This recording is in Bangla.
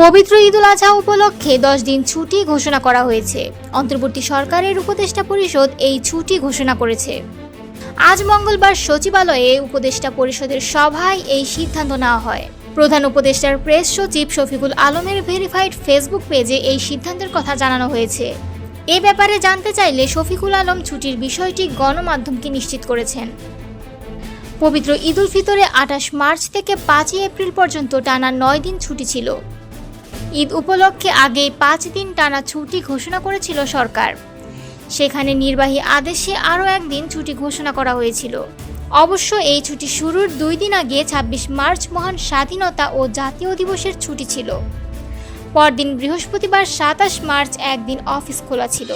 পবিত্র ঈদুল আজহা উপলক্ষে দশ দিন ছুটি ঘোষণা করা হয়েছে। অন্তর্বর্তী সরকারের উপদেষ্টা পরিষদ এই ছুটি ঘোষণা করেছে। আজ মঙ্গলবার সচিবালয়ে উপদেষ্টা পরিষদের সভায় এই সিদ্ধান্ত নেওয়া হয়। প্রধান উপদেষ্টার প্রেস সচিব শফিকুল আলমের ভেরিফাইড ফেসবুক পেজে এই সিদ্ধান্তের কথা জানানো হয়েছে। এ ব্যাপারে জানতে চাইলে শফিকুল আলম ছুটির বিষয়টি গণমাধ্যমকে নিশ্চিত করেছেন। পবিত্র ঈদুল ফিতরে আঠাশ মার্চ থেকে পাঁচই এপ্রিল পর্যন্ত টানা নয় দিন ছুটি ছিল। ঈদ উপলক্ষে আগে পাঁচ দিন টানা ছুটি ঘোষণা করেছিল সরকার। সেখানে নির্বাহী আদেশে আরও একদিন ছুটি ঘোষণা করা হয়েছিল। অবশ্য এই ছুটি শুরুর দুই দিন আগে ছাব্বিশ মার্চ মহান স্বাধীনতা ও জাতীয় দিবসের ছুটি ছিল। পরদিন বৃহস্পতিবার সাতাশ মার্চ একদিন অফিস খোলা ছিল।